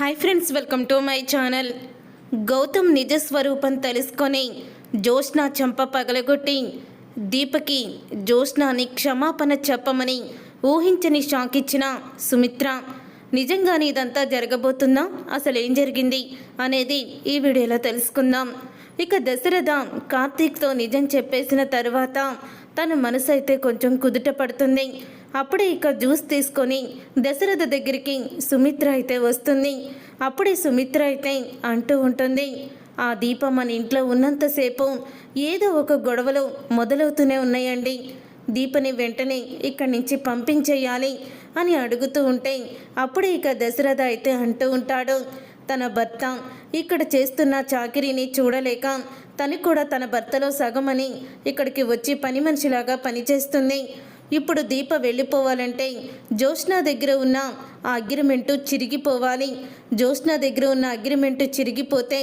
Hi friends welcome to my channel Gautam నిజ స్వరూపం తెలుసుకొని జోష్నా చంప పగలగొట్టి దీపకి జోష్నాని క్షమాపణ చెప్పమని ఊహించని షాక్ ఇచ్చిన సుమిత్ర నిజంగానే ఇదంతా జరగబోతుందా? అసలు ఏం జరిగింది? అనేది ఈ వీడియోలో తెలుసుకుందాం. ఇక దశరథ కార్తీక్తో నిజం చెప్పేసిన తర్వాత తన మనసు అయితే కొంచెం కుదుట పడుతుంది. అప్పుడే ఇక జ్యూస్ తీసుకొని దశరథ దగ్గరికి సుమిత్ర అయితే వస్తుంది. అప్పుడే సుమిత్ర అయితే అంటూ ఉంటుంది ఆ దీపం మన ఇంట్లో ఉన్నంతసేపు ఏదో ఒక గొడవలు మొదలవుతూనే ఉన్నాయండి. దీపని వెంటనే ఇక్కడి నుంచి పంపించేయాలి అని అడుగుతూ ఉంటే అప్పుడే ఇక దశరథ అయితే అంటూ ఉంటాడు తన భర్త ఇక్కడ చేస్తున్న చాకరీని చూడలేక తను కూడా తన భర్తలో సగమని ఇక్కడికి వచ్చి పని మనిషిలాగా పనిచేస్తుంది. ఇప్పుడు దీప వెళ్ళిపోవాలంటే జ్యోత్స్న దగ్గర ఉన్న ఆ అగ్రిమెంటు చిరిగిపోవాలి. జ్యోత్స్న దగ్గర ఉన్న అగ్రిమెంటు చిరిగిపోతే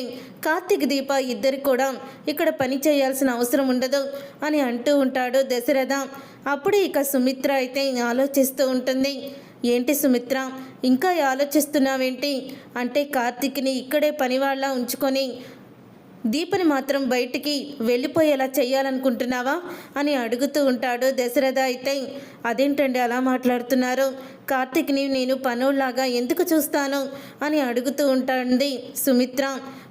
కార్తీక్ దీప ఇద్దరు కూడా ఇక్కడ పని చేయాల్సిన అవసరం ఉండదు అని అంటూ ఉంటాడు దశరథ. అప్పుడు ఇక సుమిత్ర అయితే ఆలోచిస్తూ ఉంటుంది. ఏంటి సుమిత్ర? ఇంకా ఆలోచిస్తున్నావేంటి? అంటే కార్తీక్ని ఇక్కడే పనివాళ్ళ ఉంచుకొని దీపని మాత్రం బయటికి వెళ్ళిపోయేలా చేయాలనుకుంటున్నావా అని అడుగుతూ ఉంటాడు దశరథ అయితే. అదేంటండి అలా మాట్లాడుతున్నారు? కార్తీక్ని నేను పనుల్లాగా ఎందుకు చూస్తాను? అని అడుగుతూ ఉంటుంది సుమిత్ర.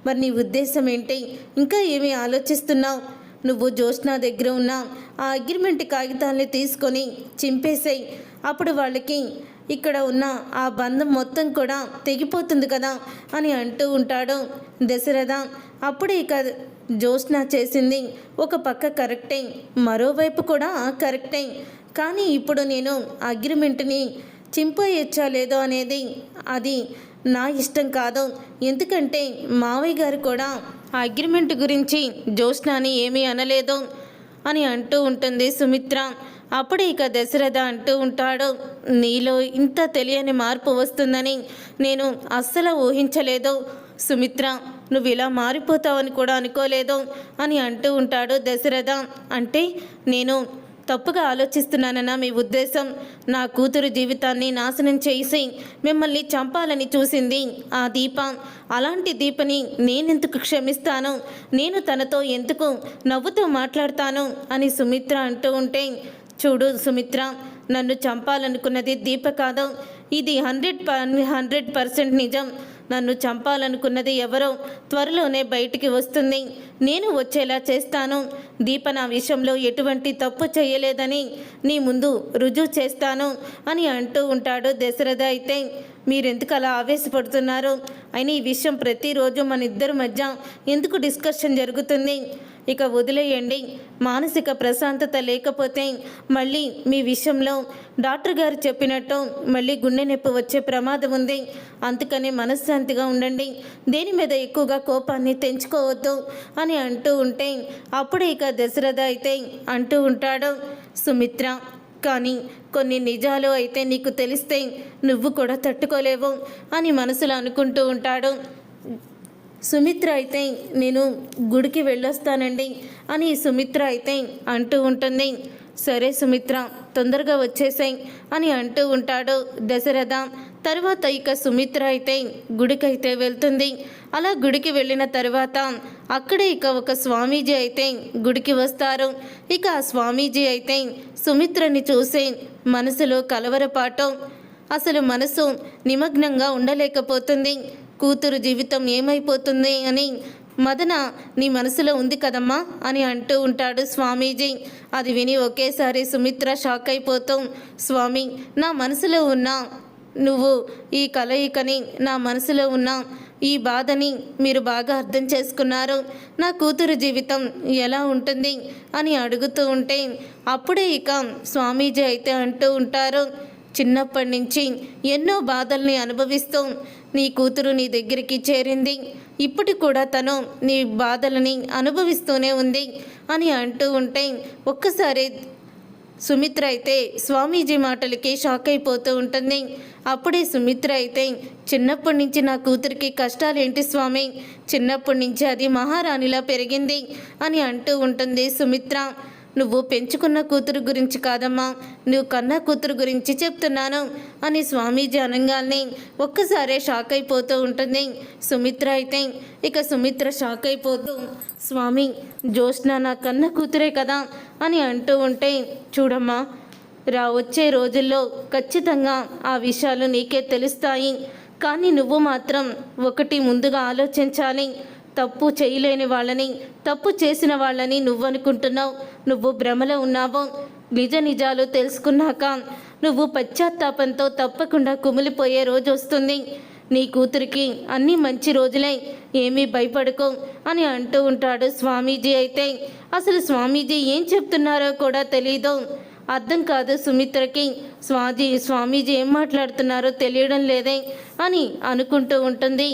మరి నీ ఉద్దేశం ఏంటి? ఇంకా ఏమి ఆలోచిస్తున్నావు? నువ్వు జ్యోత్స్నా దగ్గర ఉన్న ఆ అగ్రిమెంట్ కాగితాల్ని తీసుకొని చింపేసేయి. అప్పుడు వాళ్ళకి ఇక్కడ ఉన్న ఆ బంధం మొత్తం కూడా తెగిపోతుంది కదా అని అంటూ ఉంటాడు దశరథ. అప్పుడు ఇక జ్యోత్స్న చేసింది ఒక పక్క కరెక్టే మరోవైపు కూడా కరెక్టే. కానీ ఇప్పుడు నేను అగ్రిమెంట్ని చింపేయచ్చా లేదో అనేది అది నా ఇష్టం కాదు. ఎందుకంటే మావయ్య గారు కూడా ఆ అగ్రిమెంట్ గురించి జ్యోత్స్నాని ఏమీ అనలేదు అని అంటూ ఉంటుంది సుమిత్ర. అప్పుడు ఇక దశరథ అంటూ ఉంటాడు నీలో ఇంత తెలియని మార్పు వస్తుందని నేను అస్సలు ఊహించలేదు సుమిత్ర. నువ్వు ఇలా మారిపోతావని కూడా అనుకోలేదు అని అంటూ ఉంటాడు దశరథ. అంటే నేను తప్పుగా ఆలోచిస్తున్నానన్న మీ ఉద్దేశం. నా కూతురు జీవితాన్ని నాశనం చేసి మిమ్మల్ని చంపాలని చూసింది ఆ దీప. అలాంటి దీపని నేనెందుకు క్షమిస్తాను? నేను తనతో ఎందుకు నవ్వుతూ మాట్లాడతాను? అని సుమిత్ర అంటూ ఉంటే చూడు సుమిత్ర నన్ను చంపాలనుకున్నది దీప కాదు. ఇది హండ్రెడ్ హండ్రెడ్ పర్సెంట్ నిజం. నన్ను చంపాలనుకున్నది ఎవరో త్వరలోనే బయటికి వస్తుంది. నేను వచ్చేలా చేస్తాను. దీప నా విషయంలో ఎటువంటి తప్పు చేయలేదని నీ ముందు రుజువు చేస్తాను అని అంటూ ఉంటాడు దశరథ అయితే. మీరెందుకు అలా ఆవేశపడుతున్నారు? అయినా ఈ విషయం ప్రతిరోజు మన ఇద్దరి మధ్య ఎందుకు డిస్కషన్ జరుగుతుంది? ఇక వదిలేయండి. మానసిక ప్రశాంతత లేకపోతే మళ్ళీ మీ విషయంలో డాక్టర్ గారు చెప్పినట్టు మళ్ళీ గుండె నొప్పి వచ్చే ప్రమాదం ఉంది. అందుకని మనశ్శాంతిగా ఉండండి. దేని మీద ఎక్కువగా కోపాన్ని తెంచుకోవద్దు అని అంటూ ఉంటే అప్పుడు ఇక దశరథ అయితే అంటూ ఉంటాడు సుమిత్ర కానీ కొన్ని నిజాలు అయితే నీకు తెలిస్తే నువ్వు కూడా తట్టుకోలేవు అని మనసులో అనుకుంటూ ఉంటాడు. సుమిత్ర అయితే నేను గుడికి వెళ్ళొస్తానండి అని సుమిత్ర అయితే అంటూ ఉంటుంది. సరే సుమిత్ర తొందరగా వచ్చేసాయి అని అంటూ ఉంటాడు దశరథ. తర్వాత ఇక సుమిత్ర అయితే గుడికైతే వెళ్తుంది. అలా గుడికి వెళ్ళిన తర్వాత అక్కడే ఇక ఒక స్వామీజీ అయితే గుడికి వస్తారు. ఇక ఆ స్వామీజీ అయితే సుమిత్రని చూసి మనసులో కలవరపాటు. అసలు మనసు నిమగ్నంగా ఉండలేకపోతుంది. కూతురు జీవితం ఏమైపోతుంది అని మదన నీ మనసులో ఉంది కదమ్మా అని అంటూ ఉంటాడు స్వామీజీ. అది విని ఒకేసారి సుమిత్ర షాక్ అయిపోతాం. స్వామి నా మనసులో ఉన్న నువ్వు ఈ కలయికని నా మనసులో ఉన్న ఈ బాధని మీరు బాగా అర్థం చేసుకున్నారు. నా కూతురు జీవితం ఎలా ఉంటుంది అని అడుగుతూ ఉంటే అప్పుడే ఇక స్వామీజీ అయితే అంటూ ఉంటారు. చిన్నప్పటి నుంచి ఎన్నో బాధల్ని అనుభవిస్తూ. నీ కూతురు నీ దగ్గరికి చేరింది. ఇప్పటి కూడా తను నీ బాధలని అనుభవిస్తూనే ఉంది అని అంటూ ఉంటే ఒక్కసారి సుమిత్ర అయితే స్వామీజీ మాటలకి షాక్ అయిపోతూ ఉంటుంది. అప్పుడే సుమిత్ర అయితే చిన్నప్పటి నుంచి నా కూతురికి కష్టాలేంటి స్వామి? చిన్నప్పటి నుంచి అది మహారాణిలా పెరిగింది అని అంటూ ఉంటుంది సుమిత్ర. నువ్వు పెంచుకున్న కూతురు గురించి కాదమ్మా నువ్వు కన్న కూతురు గురించి చెప్తున్నాను అని స్వామీజీ అనగానే ఒక్కసారే షాక్ అయిపోతూ ఉంటుంది. సుమిత్ర అయితే ఇక సుమిత్ర షాక్ అయిపోతూ స్వామి జ్యోత్స్న నా కన్న కూతురే కదా అని అంటూ ఉంటే చూడమ్మా రా వచ్చే రోజుల్లో ఖచ్చితంగా ఆ విషయాలు నీకే తెలుస్తాయి. కానీ నువ్వు మాత్రం ఒకటి ముందుగా ఆలోచించాలి. తప్పు చేయలేని వాళ్ళని తప్పు చేసిన వాళ్ళని నువ్వు అనుకుంటున్నావు నువ్వు భ్రమలో ఉన్నావు నిజ నిజాలు తెలుసుకున్నాక నువ్వు పశ్చాత్తాపంతో తప్పకుండా కుమిలిపోయే రోజు వస్తుంది. నీ కూతురికి అన్ని మంచి రోజులే ఏమీ భయపడుకో అని అంటూ ఉంటాడు స్వామీజీ అయితే. అసలు స్వామీజీ ఏం చెప్తున్నారో కూడా తెలీదు. అర్థం కాదు సుమిత్రకి స్వాజీ స్వామీజీ ఏం మాట్లాడుతున్నారో తెలియడం లేదే అని అనుకుంటూ ఉంటుంది.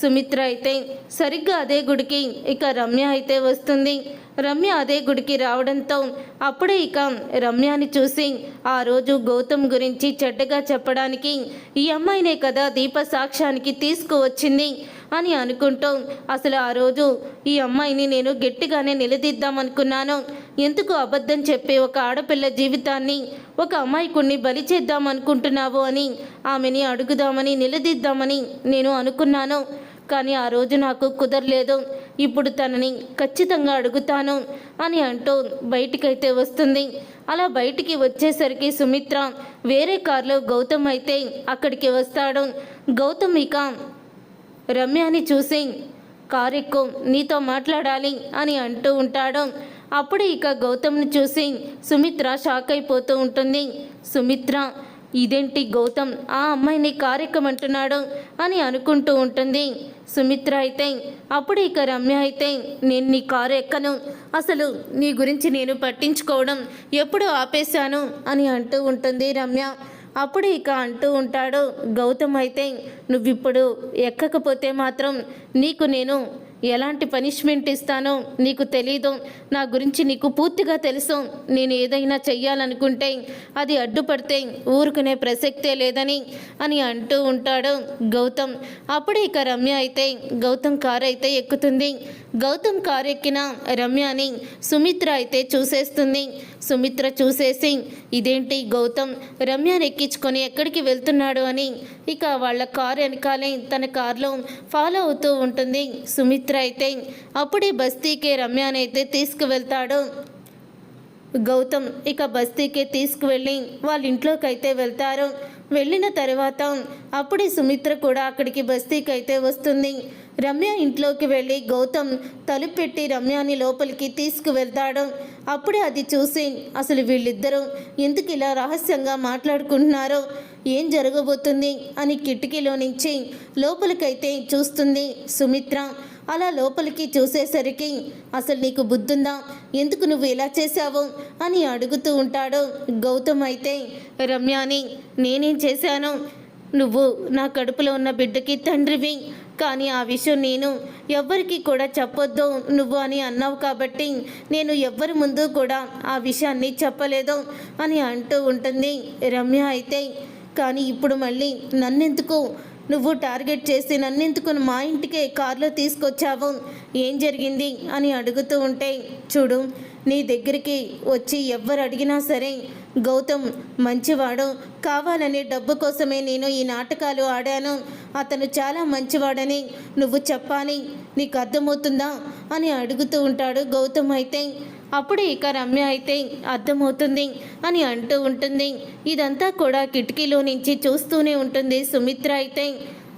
సుమిత్ర అయితే సరిగ్గా అదే గుడికి ఇక రమ్య అయితే వస్తుంది. రమ్య అదే గుడికి రావడంతో అప్పుడే ఇక రమ్యాని చూసి ఆ రోజు గౌతమ్ గురించి చెడ్డగా చెప్పడానికి ఈ అమ్మాయినే కదా దీప సాక్ష్యానికి తీసుకువచ్చింది అని అనుకుంటూ అసలు ఆ రోజు ఈ అమ్మాయిని నేను గట్టిగానే నిలదీద్దామనుకున్నాను. ఎందుకు అబద్ధం చెప్పే ఒక ఆడపిల్ల జీవితాన్ని ఒక అమాయకుణ్ణి బలి చేద్దామనుకుంటున్నావు అని ఆమెని అడుగుదామని నిలదీద్దామని నేను అనుకున్నాను. కానీ ఆ రోజు నాకు కుదరలేదు. ఇప్పుడు తనని ఖచ్చితంగా అడుగుతాను అని అంటూ బయటికైతే వస్తుంది. అలా బయటికి వచ్చేసరికి సుమిత్ర వేరే కారులో గౌతమ్ అయితే అక్కడికి వస్తాడు. గౌతమ్ ఇక రమ్యని చూసి కారు నీతో మాట్లాడాలి అని అంటూ ఉంటాడు. అప్పుడు ఇక గౌతమ్ని చూసి సుమిత్ర షాక్ అయిపోతూ ఉంటుంది. సుమిత్ర ఇదేంటి గౌతమ్? ఆ అమ్మాయిని కారెక్కమంటున్నాడు అని అనుకుంటూ ఉంటుంది. సుమిత్ర అయితే అప్పుడు ఇక రమ్య అయితే నేను నీ కారు ఎక్కను. అసలు నీ గురించి నేను పట్టించుకోవడం ఎప్పుడు ఆపేశాను? అని అంటూ ఉంటుంది రమ్య. అప్పుడు ఇక అంటూ ఉంటాడు గౌతమ్ అయితే నువ్విప్పుడు ఎక్కకపోతే మాత్రం నీకు నేను ఎలాంటి పనిష్మెంట్ ఇస్తానో నీకు తెలీదు. నా గురించి నీకు పూర్తిగా తెలుసు. నేను ఏదైనా చెయ్యాలనుకుంటే అది అడ్డుపడితే ఊరుకునే ప్రసక్తే లేదని అని అంటూ ఉంటాడు గౌతమ్. అప్పుడు ఇక రమ్య అయితే గౌతమ్ కారు అయితే ఎక్కుతుంది. గౌతమ్ కారు ఎక్కిన రమ్యని సుమిత్ర అయితే చూసేస్తుంది. సుమిత్ర చూసేసి ఇదేంటి గౌతమ్? రమ్యని ఎక్కించుకొని ఎక్కడికి వెళ్తున్నాడు అని? ఇక వాళ్ళ కారు వెనకాలే తన కారులో ఫాలో అవుతూ ఉంటుంది సుమిత్ర అయితే. అప్పుడే బస్తీకే రమ్యని అయితే తీసుకువెళ్తాడు. గౌతమ్ ఇక బస్తీకి తీసుకువెళ్ళి వాళ్ళ ఇంట్లోకి అయితే వెళ్తారు. వెళ్ళిన తర్వాత అప్పుడే సుమిత్ర కూడా అక్కడికి బస్తీకి అయితే వస్తుంది. రమ్య ఇంట్లోకి వెళ్ళి గౌతమ్ తలుపు పెట్టి రమ్యని లోపలికి తీసుకువెళ్తాడు. అప్పుడే అది చూసి అసలు వీళ్ళిద్దరూ ఎందుకు ఇలా రహస్యంగా మాట్లాడుకుంటున్నారో ఏం జరగబోతుంది అని కిటికీలో నుంచి లోపలికైతే చూస్తుంది సుమిత్ర. అలా లోపలికి చూసేసరికి అసలు నీకు బుద్ధుందా? ఎందుకు నువ్వు ఇలా చేశావు? అని అడుగుతూ ఉంటాడు గౌతమ్ అయితే. రమ్యాని నేనేం చేశాను? నువ్వు నా కడుపులో ఉన్న బిడ్డకి తండ్రివి. కానీ ఆ విషయం నేను ఎవ్వరికి కూడా చెప్పొద్దు నువ్వు అని అన్నావు కాబట్టి నేను ఎవ్వరి ముందు కూడా ఆ విషయాన్ని చెప్పలేదు అని అంటూ ఉంటుంది రమ్య అయితే. కానీ ఇప్పుడు మళ్ళీ నన్నెందుకు? నువ్వు టార్గెట్ చేసి నన్నెందుకు మా ఇంటికే కారులో తీసుకొచ్చావు? ఏం జరిగింది? అని అడుగుతూ ఉంటే చూడు నీ దగ్గరికి వచ్చి ఎవ్వరు అడిగినా సరే గౌతమ్ మంచివాడు. కావాలనే డబ్బు కోసమే నేను ఈ నాటకాలు ఆడాను. అతను చాలా మంచివాడని నువ్వు చెప్పాలి. నీకు అర్థమవుతుందా? అని అడుగుతూ ఉంటాడు గౌతమ్ అయితే. అప్పుడు ఇక రమ్య అయితే అర్థమవుతుంది అని అంటూ ఉంటుంది. ఇదంతా కూడా కిటికీలో నుంచి చూస్తూనే ఉంటుంది సుమిత్ర అయితే.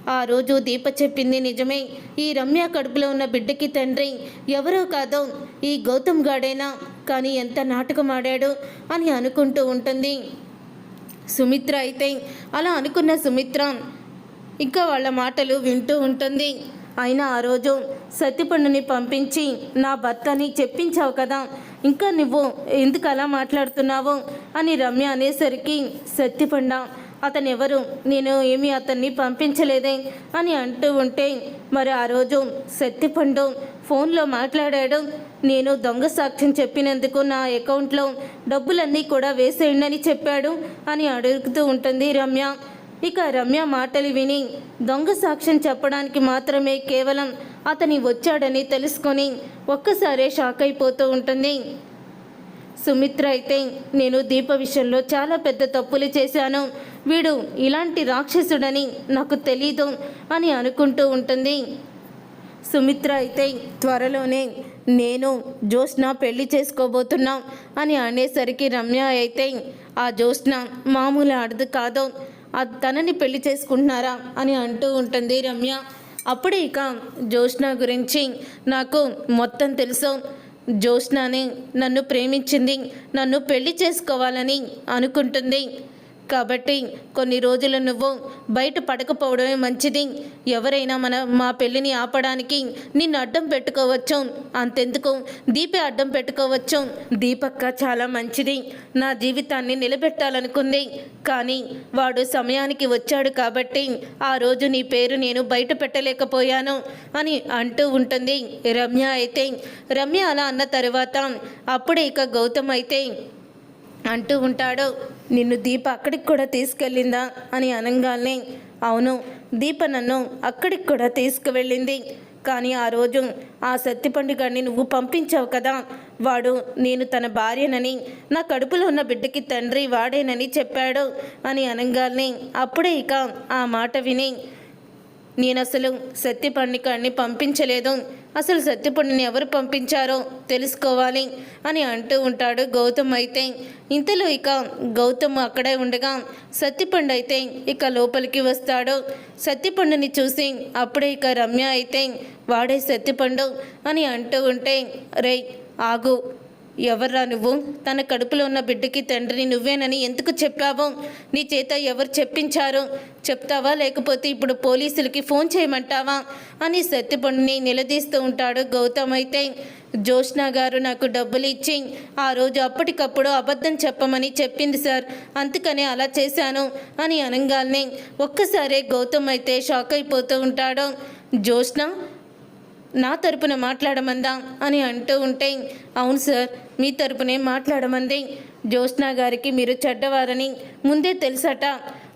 ఆ రోజు దీప చెప్పింది నిజమే. ఈ రమ్య కడుపులో ఉన్న బిడ్డకి తండ్రి ఎవరో కాదో ఈ గౌతమ్ గాడేనా? కానీ ఎంత నాటకం ఆడాడు అని అనుకుంటూ ఉంటుంది. సుమిత్ర అయితే అలా అనుకున్న సుమిత్ర ఇంకా వాళ్ళ మాటలు వింటూ ఉంటుంది. అయినా ఆ రోజు సత్యపండుని పంపించి నా భర్తని చెప్పించావు కదా ఇంకా నువ్వు ఎందుకు అలా మాట్లాడుతున్నావు? అని రమ్య అనేసరికి సత్యపండ అతను ఎవరు నేను ఏమీ అతన్ని పంపించలేదే అని అంటూ ఉంటే మరి ఆ రోజు సత్యపండు ఫోన్లో మాట్లాడాడు. నేను దొంగ సాక్ష్యం చెప్పినందుకు నా అకౌంట్లో డబ్బులన్నీ కూడా వేసేయండి అని చెప్పాడు అని అడుగుతూ ఉంటుంది రమ్య. ఇక రమ్య మాటలు విని దొంగ సాక్ష్యం చెప్పడానికి మాత్రమే కేవలం అతని వచ్చాడని తెలుసుకొని ఒక్కసారే షాక్ అయిపోతూ ఉంటుంది. సుమిత్ర అయితే నేను దీప విషయంలో చాలా పెద్ద తప్పులు చేశాను. వీడు ఇలాంటి రాక్షసుడని నాకు తెలీదు అని అనుకుంటూ ఉంటుంది. సుమిత్ర అయితే త్వరలోనే నేను జ్యోత్స్న పెళ్ళి చేసుకోబోతున్నాం అని అనేసరికి రమ్య అయితే ఆ జ్యోత్స్న మామూలు ఆడదు కాదు అది తనని పెళ్ళి చేసుకుంటున్నారా అని అంటూ ఉంటుంది రమ్య. అప్పుడే ఇక జ్యోత్స్న గురించి నాకు మొత్తం తెలుసు. జ్యోత్స్నాని నన్ను ప్రేమించింది నన్ను పెళ్ళి చేసుకోవాలని అనుకుంటుంది. కాబట్టి కొన్ని రోజులు నువ్వు బయట పడకపోవడమే మంచిది. ఎవరైనా మన మా పెళ్ళిని ఆపడానికి నిన్ను అడ్డం పెట్టుకోవచ్చు. అంతెందుకు? దీపే అడ్డం పెట్టుకోవచ్చు. దీపక్క చాలా మంచిది. నా జీవితాన్ని నిలబెట్టాలనుకుంది. కానీ వాడు సమయానికి వచ్చాడు కాబట్టి ఆ రోజు నీ పేరు నేను బయట పెట్టలేకపోయాను అని అంటూ ఉంటుంది రమ్య అయితే. రమ్య అలా అన్న తర్వాత అప్పుడే ఇక గౌతమ్ అయితే అంటూ ఉంటాడు. నిన్ను దీప అక్కడికి కూడా తీసుకెళ్ళిందా? అని అనగానే అవును దీప నన్ను అక్కడికి కూడా తీసుకువెళ్ళింది. కానీ ఆ రోజు ఆ సత్తిపండు గారిని నువ్వు పంపించావు కదా. వాడు నేను తన భార్యనని నా కడుపులో ఉన్న బిడ్డకి తండ్రి వాడేనని చెప్పాడు అని అనగానే అప్పుడే ఇక ఆ మాట విని నేను అసలు సత్యపండికాన్ని పంపించలేదు. అసలు సత్యపండిని ఎవరు పంపించారో తెలుసుకోవాలి అని అంటూ ఉంటాడు గౌతమ్ అయితే. ఇంతలో ఇక గౌతమ్ అక్కడే ఉండగా సత్యపండు అయితే ఇక లోపలికి వస్తాడు. సత్యపండుని చూసి అప్పుడే ఇక రమ్య అయితే వాడే సత్యపండు అని అంటూ ఉంటే రే ఆగు ఎవర్రా నువ్వు? తన కడుపులో ఉన్న బిడ్డకి తండ్రిని నువ్వేనని ఎందుకు చెప్పావు? నీ చేత ఎవరు చెప్పించారు? చెప్తావా? లేకపోతే ఇప్పుడు పోలీసులకి ఫోన్ చేయమంటావా? అని సత్యపండుని నిలదీస్తూ ఉంటాడు గౌతమ్ అయితే. జోష్నా గారు నాకు డబ్బులు ఇచ్చి ఆ రోజు అప్పటికప్పుడు అబద్ధం చెప్పమని చెప్పింది సార్. అందుకనే అలా చేశాను అని అనగానే ఒక్కసారే గౌతమ్ అయితే షాక్ అయిపోతూ ఉంటాడు. జోష్నా నా తరపున మాట్లాడమందా? అని అంటూ ఉంటే అవును సార్. మీ తరపునే మాట్లాడమంది. జ్యోత్స్నా గారికి మీరు చెడ్డవారని ముందే తెలుసట.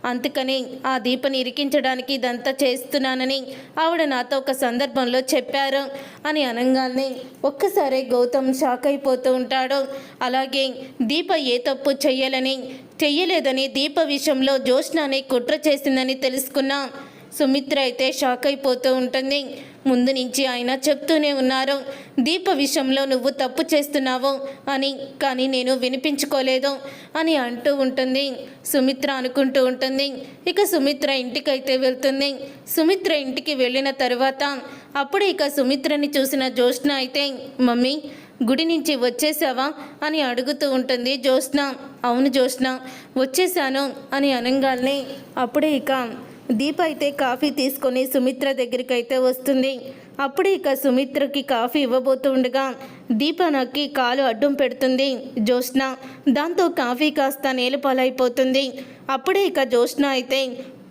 అందుకని ఆ దీపని ఇరికించడానికి ఇదంతా చేస్తున్నానని ఆవిడ నాతో ఒక సందర్భంలో చెప్పారు. అని అనగానే ఒక్కసారి గౌతమ్ షాక్ అయిపోతూ ఉంటాడు. అలాగే దీప ఏ తప్పు చెయ్యలని చెయ్యలేదని దీప విషయంలో జ్యోత్స్నాని కుట్ర చేసిందని తెలుసుకున్నాం. సుమిత్ర అయితే షాక్ అయిపోతూ ఉంటుంది. ముందు నుంచి ఆయన చెప్తూనే ఉన్నారు. దీప విషయంలో నువ్వు తప్పు చేస్తున్నావు అని కానీ నేను వినిపించుకోలేదు అని అంటూ ఉంటుంది. సుమిత్ర అనుకుంటూ ఉంటుంది. ఇక సుమిత్ర ఇంటికైతే వెళ్తుంది. సుమిత్ర ఇంటికి వెళ్ళిన తర్వాత అప్పుడు ఇక సుమిత్రని చూసిన జ్యోత్స్న అయితే మమ్మీ గుడి నుంచి వచ్చేసావా? అని అడుగుతూ ఉంటుంది జ్యోత్స్న. అవును జ్యోత్స్న వచ్చేసాను అని అనంగాల్ని అప్పుడే ఇక దీప అయితే కాఫీ తీసుకొని సుమిత్ర దగ్గరికి అయితే వస్తుంది. అప్పుడే ఇక సుమిత్రకి కాఫీ ఇవ్వబోతుండగా దీప నక్కి కాలు అడ్డం పెడుతుంది. జ్యోత్స్న దాంతో కాఫీ కాస్త నేలపాలైపోతుంది. అప్పుడే ఇక జ్యోత్స్న అయితే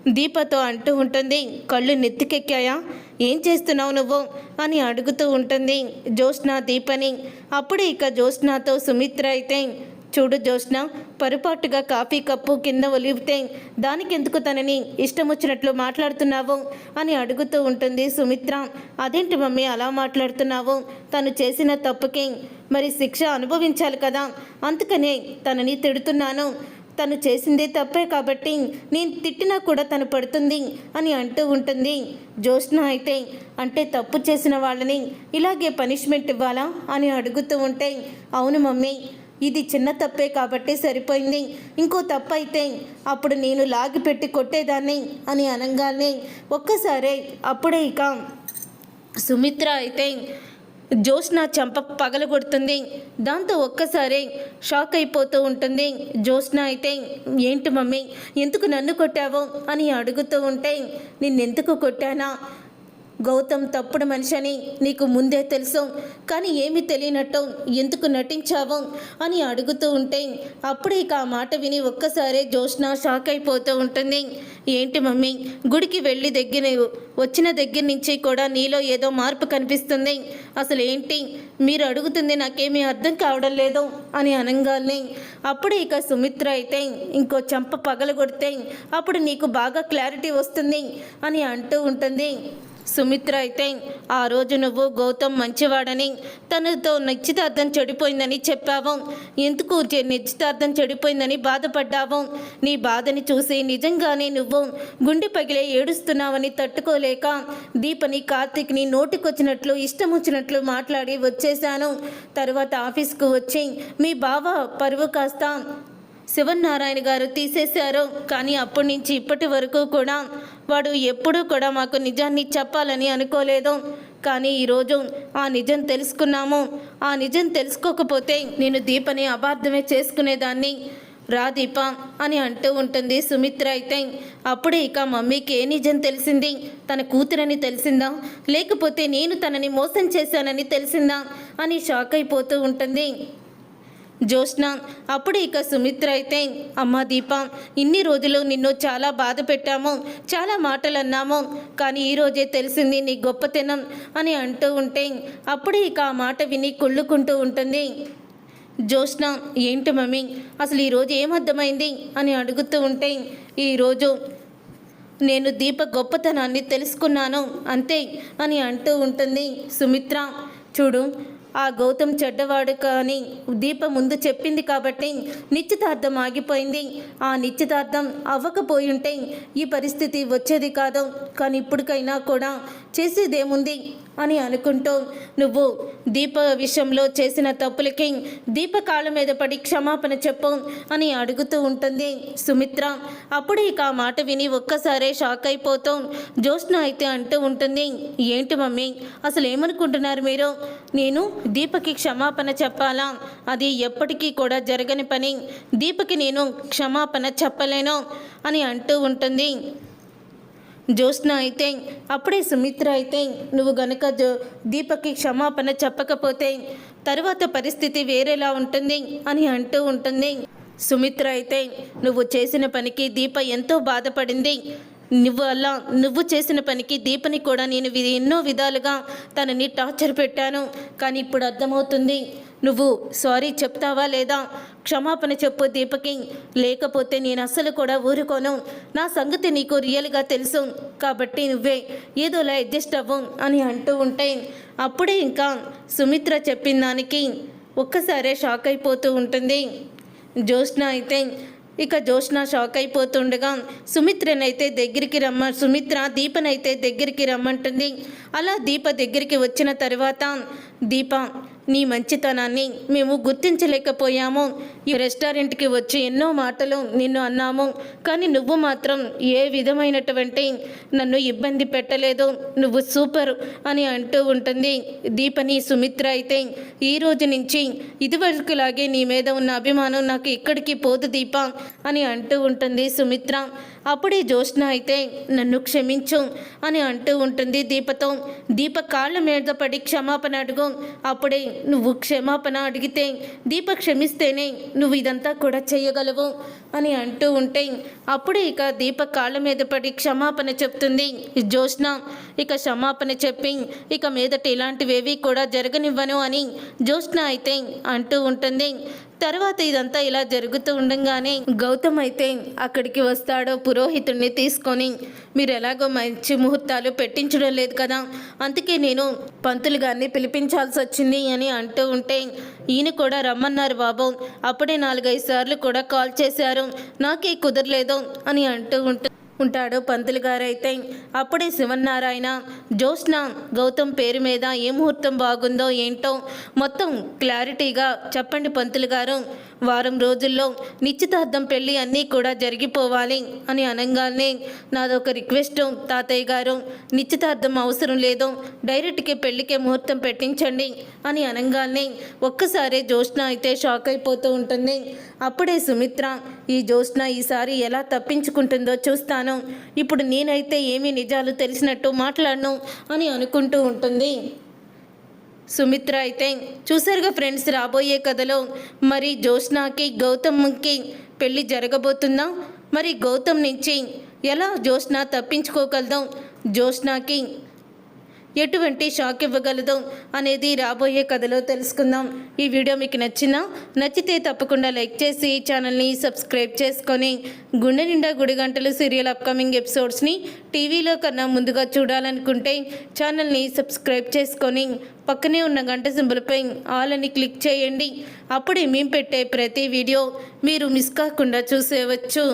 దీపతో అంటూ ఉంటుంది కళ్ళు నెత్తికెక్కాయా? ఏం చేస్తున్నావు నువ్వు? అని అడుగుతూ ఉంటుంది జ్యోత్స్న దీపని. అప్పుడే ఇక జ్యోత్స్నతో సుమిత్ర అయితే చూడు జ్యోత్స్న పొరపాటుగా కాఫీ కప్పు కింద ఒలిగితే దానికి ఎందుకు తనని ఇష్టం వచ్చినట్లు మాట్లాడుతున్నావు? అని అడుగుతూ ఉంటుంది సుమిత్ర. అదేంటి మమ్మీ అలా మాట్లాడుతున్నావు? తను చేసిన తప్పుకి మరి శిక్ష అనుభవించాలి కదా. అందుకనే తనని తిడుతున్నాను. తను చేసిందే తప్పే కాబట్టి నేను తిట్టినా కూడా తను పడుతుంది అని అంటూ ఉంటుంది జ్యోత్స్న అయితే. అంటే తప్పు చేసిన వాళ్ళని ఇలాగే పనిష్మెంట్ ఇవ్వాలా? అని అడుగుతూ ఉంటే అవును మమ్మీ. ఇది చిన్న తప్పే కాబట్టి సరిపోయింది. ఇంకో తప్పు అయితే అప్పుడు నేను లాగి పెట్టి కొట్టేదాన్ని అని అనగానే ఒక్కసారే అప్పుడే ఇక సుమిత్ర అయితే జ్యోత్స్న చెంప పగలగొడుతుంది. దాంతో ఒక్కసారి షాక్ అయిపోతూ ఉంటుంది. జ్యోత్స్న అయితే ఏంటి మమ్మీ ఎందుకు నన్ను కొట్టావు? అని అడుగుతూ ఉంటే నిన్నెందుకు కొట్టానా? గౌతమ్ తప్పుడు మనిషి అని నీకు ముందే తెలుసు కానీ ఏమీ తెలియనట్టు ఎందుకు నటించావు అని అడుగుతూ ఉంటే అప్పుడు ఇక ఆ మాట విని ఒక్కసారే జోష్న షాక్ అయిపోతూ ఉంటుంది. ఏంటి మమ్మీ గుడికి వెళ్ళి దగ్గర వచ్చిన దగ్గర నుంచి కూడా నీలో ఏదో మార్పు కనిపిస్తుంది. అసలు ఏంటి మీరు అడుగుతుంది నాకేమీ అర్థం కావడం లేదు అని అనగానే అప్పుడు ఇక సుమిత్ర అయితే ఇంకో చంప పగలగొడితే అప్పుడు నీకు బాగా క్లారిటీ వస్తుంది అని అంటూ ఉంటుంది. సుమిత్ర అయితే ఆ రోజు నువ్వు గౌతమ్ మంచివాడని తనతో నిశ్చితార్థం చెడిపోయిందని చెప్పావు. ఎందుకు చె- నిశ్చితార్థం చెడిపోయిందని బాధపడ్డావు? నీ బాధని చూసి నిజంగానే నువ్వు గుండె పగిలే ఏడుస్తున్నావని తట్టుకోలేక దీపని కార్తీక్ని నోటికొచ్చినట్లు ఇష్టం వచ్చినట్లు మాట్లాడి వచ్చేశాను. తర్వాత ఆఫీస్కు వచ్చి మీ బావ పరువు కాస్త శివనారాయణ గారు తీసేశారు. కానీ అప్పటి నుంచి ఇప్పటి వరకు కూడా వాడు ఎప్పుడూ కూడా మాకు నిజాన్ని చెప్పాలని అనుకోలేదు. కానీ ఈరోజు ఆ నిజం తెలుసుకున్నాము. ఆ నిజం తెలుసుకోకపోతే నేను దీపని అబార్థమే చేసుకునేదాన్ని. రా దీప అని అంటూ ఉంటుంది సుమిత్ర అయితే. అప్పుడే ఇక మమ్మీకి ఏ నిజం తెలిసింది? తన కూతురని తెలిసిందా? లేకపోతే నేను తనని మోసం చేశానని తెలిసిందా? అని షాక్ అయిపోతూ ఉంటుంది. జ్యోత్స్న అప్పుడు ఇక సుమిత్ర అయితే అమ్మ దీప ఇన్ని రోజులు నిన్ను చాలా బాధ పెట్టాము చాలా మాటలు అన్నాము కానీ ఈరోజే తెలిసింది నీ గొప్పతనం అని అంటూ ఉంటే అప్పుడు ఇక ఆ మాట విని కుళ్ళుకుంటూ ఉంటుంది. జ్యోత్స్న ఏంటి మమ్మీ అసలు ఈరోజు ఏమర్థమైంది అని అడుగుతూ ఉంటే ఈరోజు నేను దీప గొప్పతనాన్ని తెలుసుకున్నాను అంతే అని అంటూ ఉంటుంది సుమిత్ర. చూడు ఆ గౌతమ్ చెడ్డవాడు కానీ దీప ముందు చెప్పింది కాబట్టి నిశ్చితార్థం ఆగిపోయింది. ఆ నిశ్చితార్థం అవ్వకపోయుంటే ఈ పరిస్థితి వచ్చేది కాదు. కానీ ఇప్పటికైనా కూడా చేసేదేముంది అని అనుకుంటూ నువ్వు దీప విషయంలో చేసిన తప్పులకి దీప కాళ్ళ మీద పడి క్షమాపణ చెప్పు అని అడుగుతూ ఉంటుంది సుమిత్ర. అప్పుడు ఇక ఆ మాట విని ఒక్కసారే షాక్ అయిపోతూ జ్యోత్స్న అయితే అంటూ ఉంటుంది. ఏంటి మమ్మీ? అసలు ఏమనుకుంటున్నారు మీరు? నేను దీపకి క్షమాపణ చెప్పాలా? అది ఎప్పటికీ కూడా జరగని పని. దీపకి నేను క్షమాపణ చెప్పలేను అని అంటూ ఉంటుంది. జ్యోత్స్న అయితే అప్పుడే సుమిత్ర అయితే నువ్వు గనుక జో దీపకి క్షమాపణ చెప్పకపోతే తరువాత పరిస్థితి వేరేలా ఉంటుంది అని అంటూ ఉంటుంది. సుమిత్ర అయితే నువ్వు చేసిన పనికి దీప ఎంతో బాధపడింది. నువ్వు అలా నువ్వు చేసిన పనికి దీపని కూడా నేను ఎన్నో విధాలుగా తనని టార్చర్ పెట్టాను. కానీ ఇప్పుడు అర్థమవుతుంది నువ్వు సారీ చెప్తావా లేదా? క్షమాపణ చెప్పు దీపకి. లేకపోతే నేను అస్సలు కూడా ఊరుకోను. నా సంగతి నీకు రియల్గా తెలుసు. కాబట్టి నువ్వే ఏదోలా అడ్జస్ట్ అవ్వు అని అంటూ ఉంటే అప్పుడే ఇంకా సుమిత్ర చెప్పిన దానికి ఒక్కసారే షాక్ అయిపోతూ ఉంటుంది. జ్యోత్స్న అయితే ఇక జ్యోత్స్న షాక్ అయిపోతుండగా సుమిత్రనైతే దగ్గరికి రమ్మ సుమిత్ర దీపనైతే దగ్గరికి రమ్మంటుంది. అలా దీప దగ్గరికి వచ్చిన తర్వాత దీప నీ మంచితనాన్ని మేము గుర్తించలేకపోయాము. ఈ రెస్టారెంట్కి వచ్చి ఎన్నో మాటలు నిన్ను అన్నాము. కానీ నువ్వు మాత్రం ఏ విధమైనటువంటి నన్ను ఇబ్బంది పెట్టలేదు నువ్వు సూపర్ అని అంటూ ఉంటుంది. దీపని సుమిత్ర అయితే ఈ రోజు నుంచి ఇదివరకులాగే నీ మీద ఉన్న అభిమానం నాకు ఇక్కడికి పోదు దీప అని అంటూ ఉంటుంది సుమిత్ర. అప్పుడే జ్యోత్స్న అయితే నన్ను క్షమించు అని అంటూ ఉంటుంది దీపతో. దీప కాళ్ళ మీద పడి క్షమాపణ అడుగు. అప్పుడే నువ్వు క్షమాపణ అడిగితే దీప క్షమిస్తేనే నువ్వు ఇదంతా కూడా చేయగలవు అని అంటూ ఉంటే అప్పుడే ఇక దీప కాళ్ళ మీద పడి క్షమాపణ చెప్తుంది జ్యోత్స్న. ఇక క్షమాపణ చెప్పి ఇక మీదట ఇలాంటివేవి కూడా జరగనివ్వను అని జ్యోత్స్న అయితే అంటూ ఉంటుంది. తర్వాత ఇదంతా ఇలా జరుగుతూ ఉండగానే గౌతమ్ అయితే అక్కడికి వస్తాడో పురోహితుడిని తీసుకొని మీరు ఎలాగో మంచి ముహూర్తాలు పెట్టించడం లేదు కదా అందుకే నేను పంతులు గారిని పిలిపించాల్సి వచ్చింది అని అంటూ ఉంటే ఈయన కూడా రమ్మన్నారు బాబు అప్పుడే నాలుగైదు సార్లు కూడా కాల్ చేశారు నాకే కుదరలేదు అని అంటూ ఉంటే ఉంటాడు పంతులు గారైతే. అయితే అప్పుడే శివనారాయణ జ్యోత్స్న గౌతమ్ పేరు మీద ఏ ముహూర్తం బాగుందో ఏంటో మొత్తం క్లారిటీగా చెప్పండి పంతులు గారు. వారం రోజుల్లో నిశ్చితార్థం పెళ్ళి అన్నీ కూడా జరిగిపోవాలి అని అనగానే నాదొక రిక్వెస్ట్ తాతయ్య గారు నిశ్చితార్థం అవసరం లేదు డైరెక్ట్గా పెళ్ళికే ముహూర్తం పెట్టించండి అని అనగానే ఒక్కసారి జ్యోత్స్న అయితే షాక్ అయిపోతూ ఉంటుంది. అప్పుడే సుమిత్ర ఈ జ్యోత్స్న ఈసారి ఎలా తప్పించుకుంటుందో చూస్తాను. ఇప్పుడు నేనైతే ఏమీ నిజాలు తెలిసినట్టు మాట్లాడను అని అనుకుంటూ ఉంటుంది. సుమిత్ర అయితే చూసారుగా ఫ్రెండ్స్ రాబోయే కథలో మరి జ్యోత్స్నాకి గౌతమ్కి పెళ్ళి జరగబోతుందా? మరి గౌతమ్ నుంచి ఎలా జ్యోత్స్న తప్పించుకోగలదాం? జ్యోత్స్నాకి ఎటువంటి షాక్ ఇవ్వగలదో అనేది రాబోయే కథలో తెలుసుకుందాం. ఈ వీడియో మీకు నచ్చినా నచ్చితే తప్పకుండా లైక్ చేసి ఛానల్ని సబ్స్క్రైబ్ చేసుకొని గుండె నిండా గుడి గంటలు సీరియల్ అప్కమింగ్ ఎపిసోడ్స్ని టీవీలో కన్నా ముందుగా చూడాలనుకుంటే ఛానల్ని సబ్స్క్రైబ్ చేసుకొని పక్కనే ఉన్న గంట సింబల్పై ఆల్ అని క్లిక్ చేయండి. అప్పుడే మేము పెట్టే ప్రతి వీడియో మీరు మిస్ కాకుండా చూసేవచ్చు.